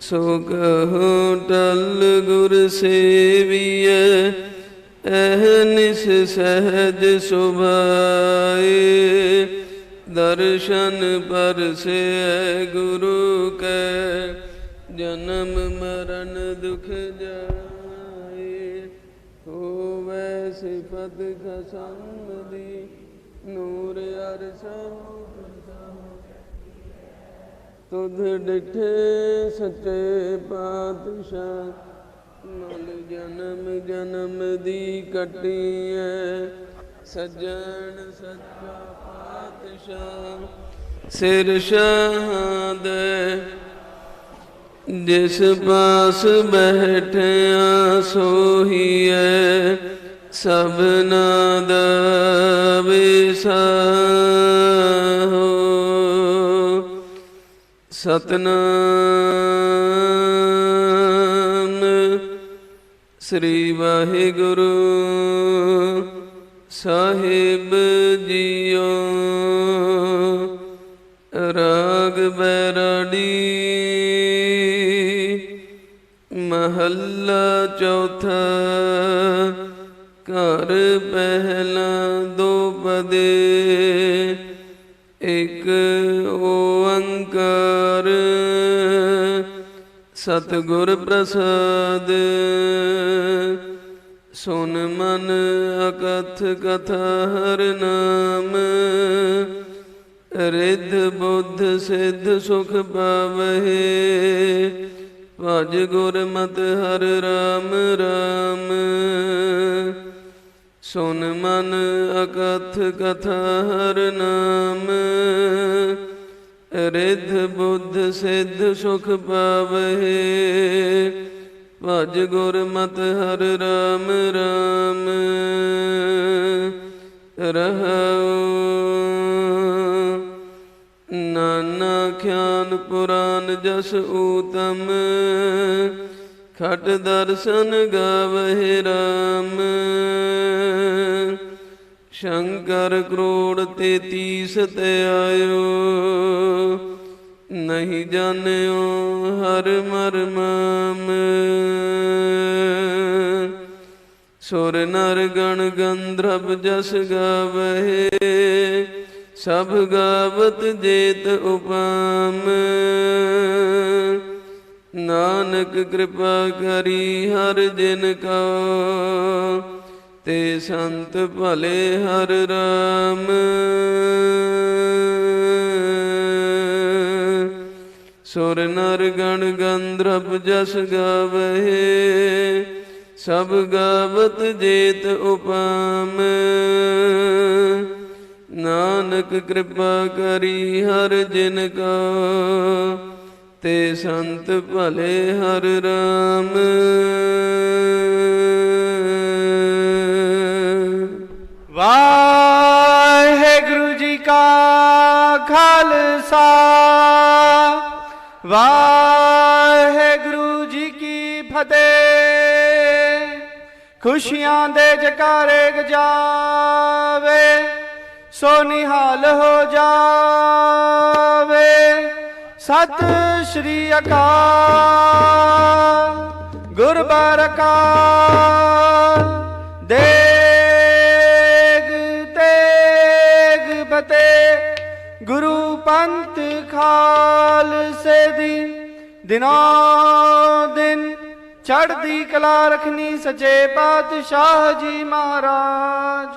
ਸੋ ਕਹੋ ਟਲ ਗੁਰ ਸੇਵੀਐ ਅਹਨਿਸ ਸਹਜ ਸੁਭਾਏ। ਦਰਸ਼ਨ ਪਰਸੈ ਗੁਰੂ ਕੈ, ਜਨਮ ਮਰਨ ਦੁਖ ਜਾਏ। ਹੋਵੈ ਸਿਫਤ ਖਸਮ ਦੀ, ਨੂਰ ਅਰਸਹੁ ਤੁਧ ਡਿਠੇ ਸੱਚੇ ਪਾਤਸ਼ਾਹ, ਮਨ ਜਨਮ ਜਨਮ ਦੀ ਕਟੀ ਕਟੀਐ, ਸੱਜਣ ਸੱਚਾ ਪਾਤਸ਼ਾਹ, ਸਿਰ ਸ਼ਹਾਦ ਜਿਸ ਪਾਸ ਬੈਠਿਆ ਸੋਹੀਐ ਸਭਨਾ ਦਾ ਵਿਸਾਹੋ ਸਤਨਾਮ ਸ੍ਰੀ ਵਾਹਿਗੁਰੂ ਸਾਹਿਬ ਜੀਓ। ਰਾਗ ਬੈਰਾੜੀ ਮਹੱਲਾ ਚੌਥਾ ਘਰ ਪਹਿਲਾ ਦੋ ਪਦੇ ਓੰਕਾਰ ਸਤਿਗੁਰ ਪ੍ਰਸਾਦ। ਸੁਨ ਮਨ ਅਕਥ ਕਥਾ ਹਰ ਨਾਮ। ਰਿੱਧ ਬੁੱਧ ਸਿੱਧ ਸੁਖ ਪਾਵਹਿ। ਭਜ ਗੁਰ ਮਤ ਹਰ ਰਾਮ ਰਾਮ। ਸੁਨ ਮਨ ਅਕਥ ਕਥਾ ਹਰ ਨਾਮ, ਰਿੱਧ ਬੁੱਧ ਸਿੱਧ ਸੁਖ ਪਾਵਹਿ, ਭਜ ਗੁਰ ਮਤ ਹਰ ਰਾਮ ਰਾਮ, ਰਹਾਉ ਨਾਨਾ ਖਿਆਨ ਪੁਰਾਨ ਜਸ ਊਤਮ, ਖਟ ਦਰਸ਼ਨ ਗਾਵਹਿ ਰਾਮ। ਸ਼ੰਕਰ ਕਰੋੜ ਤੇਤੀ ਤੇ ਆਇਓ। ਨਹੀਂ ਜਾਣਿਓ ਹਰ ਮਰਮ ਸੁਰ ਨਰ ਗਣ ਗੰਧਰਵ ਜਸ ਗਾਵਹਿ। ਸਭ ਗਾਵਤ ਜੇਤ ਉਪਾਮ। ਨਾਨਕ ਕਿਰਪਾ ਕਰੀ ਹਰ ਜਿਨ ਕਾ। ਤੇ ਸੰਤ ਭਲੇ ਹਰ ਰਾਮ। ਸੁਰ ਨਰ ਗਣ ਗੰਧਰਵ ਜਸ ਗਾਵਹਿ, ਸਭ ਗਾਵਤ ਜੇਤ ਉਪਾਮ। ਨਾਨਕ ਕਿਰਪਾ ਕਰੀ ਹਰ ਜਿਨ ਕੋ, ਤੇ ਸੰਤ ਭਲੇ ਹਰ ਰਾਮ। ਕਾ ਖਾਲਸਾ। ਵਾਹਿਗੁਰੂ ਜੀ ਕੀ ਫਤਿਹ। ਖੁਸ਼ੀਆਂ ਦੇ ਜਕਾਰੇ ਗਜਾਵੇ ਸੋ ਨਿਹਾਲ ਹੋ ਜਾਵੇ। ਸਤਿ ਸ਼੍ਰੀ ਅਕਾਲ। ਗੁਰਬਾਰਕਾਲ ਦੇ ਤੇਗ ਗੁਰੂ ਪੰਥ ਖਾਲਸੇ ਦੀ ਦਿਨੋਂ ਦਿਨ ਚੜ੍ਹਦੀ ਕਲਾ ਰਖਨੀ ਸਚੇ ਪਾਤਸ਼ਾਹ ਜੀ ਮਹਾਰਾਜ।